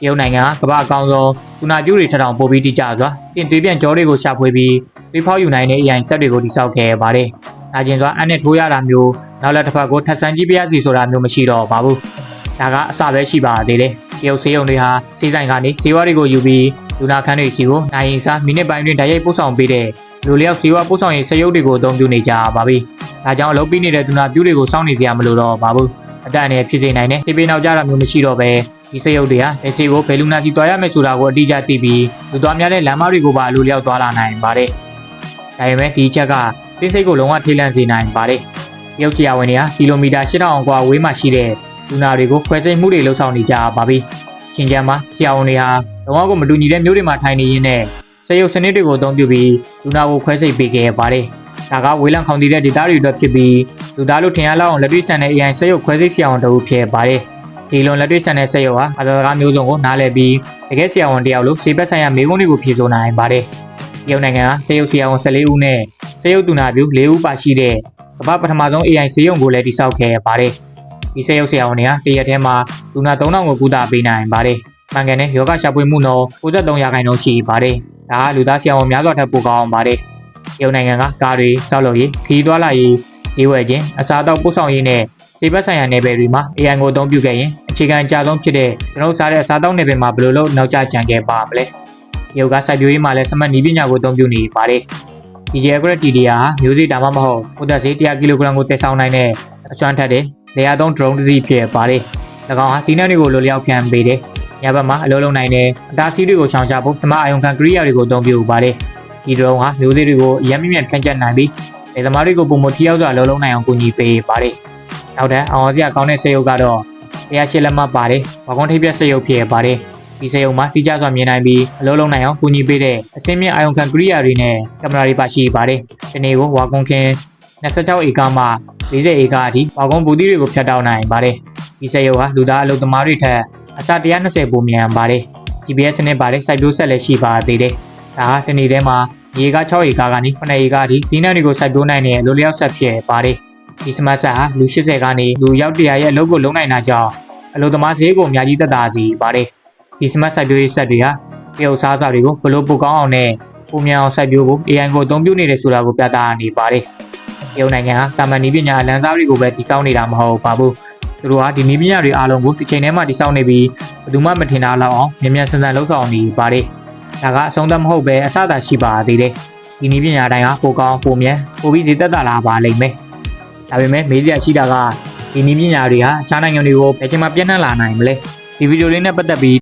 တရုတ်နိုင်ငံကကမ္ဘာအကောင်ဆုံးတူနာပြူတွေထထောင်ပို့ပြီးတိကျစွာတင်သွေးပြန်ကြောတွေကိုရှာဖွေပြီးသွေးဖောက်ယူနိုင်တဲ့ AI စက်တွေကိုတိစောက်ခဲ့ပါတယ်။ဒါကျင်စွာအနဲ့ထိုးရတာမျိုးနောက်လက်တစ်ဖက်ကိုထပ်ဆန်းကြည့်ပြရစီဆိုတာမျိုးမရှိတော့ပါဘူး။ဒါကအစပဲရှိပါသေးတယ်။တရုတ်ဆေးရုံတွေဟာစီးဆိုင်ကနေဈေးဝါးတွေကိုယူပြီးလူနာခန်းတွေစီကိုနိုင်ရင်စားမိနစ်ပိုင်းတွင်တိုက်ရိုက်ပို့ဆောင်ပေးတဲ့လူလျောက်ဈေးဝါးပို့ဆောင်ရေးစရုပ်တွေကိုအသုံးပြုနေကြပါပြီ။ဒါကြောင့်အလုပ်ပြီးနေတဲ့ဒူနာပြူတွေကိုစောင့်နေကြရမလို့တော့ပါဘူး။အတန်နဲ့ဖြစ်စေနိုင်တဲ့ဒီပေးနောက်ကြတာမျိုးမရှိတော့ပဲ ဒီစရုပ်တွေဟာလက်ရှိကိုဘယ်လူနာစီသွားရမယ်ဆိုတာကိုအတိအကျသိပြီးလူသွားများတဲ့လမ်းမတွေကိုပါလိုလျောက်သွားလာနိုင်ပါတယ်။ဒါပေမဲ့ဒီချက်ကတင်းစိတ်ကိုလုံးဝထိလန့်စေနိုင်ပါတယ်။ရုပ်ကြည်ရဝင်တွေကကီလိုမီတာ8000အောင်ကွာဝေးမှရှိတဲ့လူနာတွေကိုခွဲစိတ်မှုတွေလှုပ်ဆောင်နေကြပါပြီ။ချင်းချမ်းမှာကြည်ရဝင်တွေဟာလုံးဝကိုမတူညီတဲ့မျိုးတွေမှာထိုင်နေရင်းနဲ့စရုပ်စနစ်တွေကိုအသုံးပြုပြီးလူနာကိုခွဲစိတ်ပေးခဲ့ပါတယ်။ဒါကဝေးလံခေါင်တည်တဲ့ဒေသတွေအတွက်ဖြစ်ပြီးလူသားလူထင်ရလောက်အောင်လက်တွေ့ဆန်တဲ့အရင်စရုပ်ခွဲစိတ်ဆရာဝန်တို့ဖြစ်ပါတယ်။ ဒီလွန်လက်တွေ့ဆန်တဲ့စက်ရုပ်ဟာအသာစကားမျိုးစုံကိုနားလည်ပြီးတကယ်ဆရာဝန်တယောက်လို့စေပက်ဆိုင်ရာမိကုန်းတွေကိုဖြေဆိုနိုင်ပါတယ်။တရုတ်နိုင်ငံကစက်ရုပ်ဆရာဝန်14ဦးနဲ့စက်ရုပ်တူနာပြူ4ဦးပါရှိတဲ့ကမ္ဘာပထမဆုံး AI စက်ရုံကိုလည်းတိစောက်ခဲ့ပါတယ်။ဒီစက်ရုပ်ဆရာဝန်တွေကတရက်ထဲမှာလူနာ3000ကိုကုသပေးနိုင်ပါတယ်။မှန်ကန်တဲ့ယောဂရှာဖွေမှုနှုန်း93ရာခိုင်နှုန်းရှိပါတယ်။ဒါကလူသားဆရာဝန်များစွာထက်ပိုကောင်းပါတယ်။တရုတ်နိုင်ငံကကားတွေစောက်လုပ်ရေးခီးသွားလာရေးဈေးဝယ်ခြင်းအစားအသောက်ပို့ဆောင်ရေးနဲ့ဈေးဘက်ဆိုင်ရာနယ်ပယ်တွေမှာ AI ကိုအသုံးပြုခဲ့ရင် အခြေခံအကြဆုံးဖြစ်တဲ့ကျွန်တော်စားတဲ့အစားအသောက်နယ်ပယ်မှာဘယ်လိုလုပ်နောက်ကျကြံခဲ့ပါမလဲ။ယောဂစိုက်ပျိုးရေးမှာလည်းစမတ်နီးပညာကိုအသုံးပြုနေပါတယ်။ DJ Agret TDR ဟာမျိုးစေ့ဒါမှမဟုတ်ပိုတက်စေး100ကီလိုဂရမ်ကိုတည်ဆောင်နိုင်တဲ့အကျွမ်းထက်တဲ့လေယာသုံး drone တစ်စီးဖြစ်ပါတယ်။၎င်းဟာဒီနေ့တွေကိုလိုလျောက်ဖြန့်ပေးတယ်။ညဘက်မှာအလုံးလုံးနိုင်တဲ့အတားဆီးတွေကိုရှောင်ရှားဖို့စမအာယုံခံကရိယာတွေကိုအသုံးပြုပါတယ်။ဒီ drone ဟာမျိုးစေ့တွေကိုအရင်မြင့်မြတ်ဖြန့်ကျက်နိုင်ပြီးလေသမားတွေကိုပုံမထိရောက်စွာအလုံးလုံးနိုင်အောင်ကူညီပေးပါတယ်။နောက်ထပ်အောင်အောင်စရာကောင်းတဲ့စေရုပ်ကတော့ 108လက်မှတ်ပါတယ်။ဝါကွန်ထိပ်ပြက်စေရုပ်ဖြစ်ပါတယ်။ဒီစေရုံမှာတိကျစွာမြင်နိုင်ပြီးအလုံးလုံးနိုင်အောင်ကူညီပေးတဲ့အစင်းမြင့်အာယုံခံကရိယာတွေနဲ့ကင်မရာတွေပါရှိပါတယ်။ဒီနေ့ကိုဝါကွန်ခင်း26ဧကမှ40ဧကအထိဝါကွန်ဘူတီတွေကိုဖြတ်တောက်နိုင်ပါတယ်။ဒီစေရုံဟာလူသားအလုပ်သမားတွေထက်အစ120ပိုမြန်ပါတယ်။ GPS စနစ်ပါတယ်စိုက်ပျိုးဆက်လည်းရှိပါသေးတယ်။ဒါဟာဒီနေ့ထဲမှာရေက6ဧကကနေ9ဧကအထိဒီနေ့တွေကိုစိုက်ပျိုးနိုင်တဲ့အလိုလျောက်ဆက်ဖြစ်ပါတယ်။ဒီစမတ်ဆက်ဟာလူ80ကနေလူရောက်100ရဲ့အလုပ်ကိုလုပ်နိုင်တာကြောင့် အလုပ်သမားဈေးကိုအများကြီးသက်သာစေပါတယ်။ဒီစမတ်စိုက်ပျိုးရေးဆက်တွေဟာတရုတ်စားစာတွေကိုဘလို့ပိုကောင်းအောင်နဲ့ပုံမြန်အောင်စိုက်ပျိုးဖို့ AI ကိုအသုံးပြုနေတယ်ဆိုတာကိုပြသနေပါတယ်။တရုတ်နိုင်ငံဟာတာမန်နည်းပညာအလန်းစားတွေကိုပဲတည်ဆောက်နေတာမဟုတ်ပါဘူး။သူတို့ဟာဒီနည်းပညာတွေအားလုံးကိုဒီချိန်ထဲမှာတည်ဆောက်နေပြီးဘယ်သူမှမထင်တာလောက်အောင်မြန်မြန်ဆန်ဆန်လှုပ်ဆောင်နေပါတယ်။ဒါကအဆုံးသတ်မဟုတ်ပဲအစသာရှိပါသေးတယ်။ဒီနည်းပညာတိုင်းဟာပိုကောင်းပိုမြန်ပိုပြီးဈေးသက်သာလာပါလိမ့်မယ်။ဒါပေမဲ့မေးစရာရှိတာက ဒီနည်းပညာတွေဟာအခြားနိုင်ငံတွေကိုဘယ်ချိန်မှပြန့်နှံ့လာနိုင်မလဲ။ဒီဗီဒီယိုလေးနဲ့ပတ်သက်ပြီး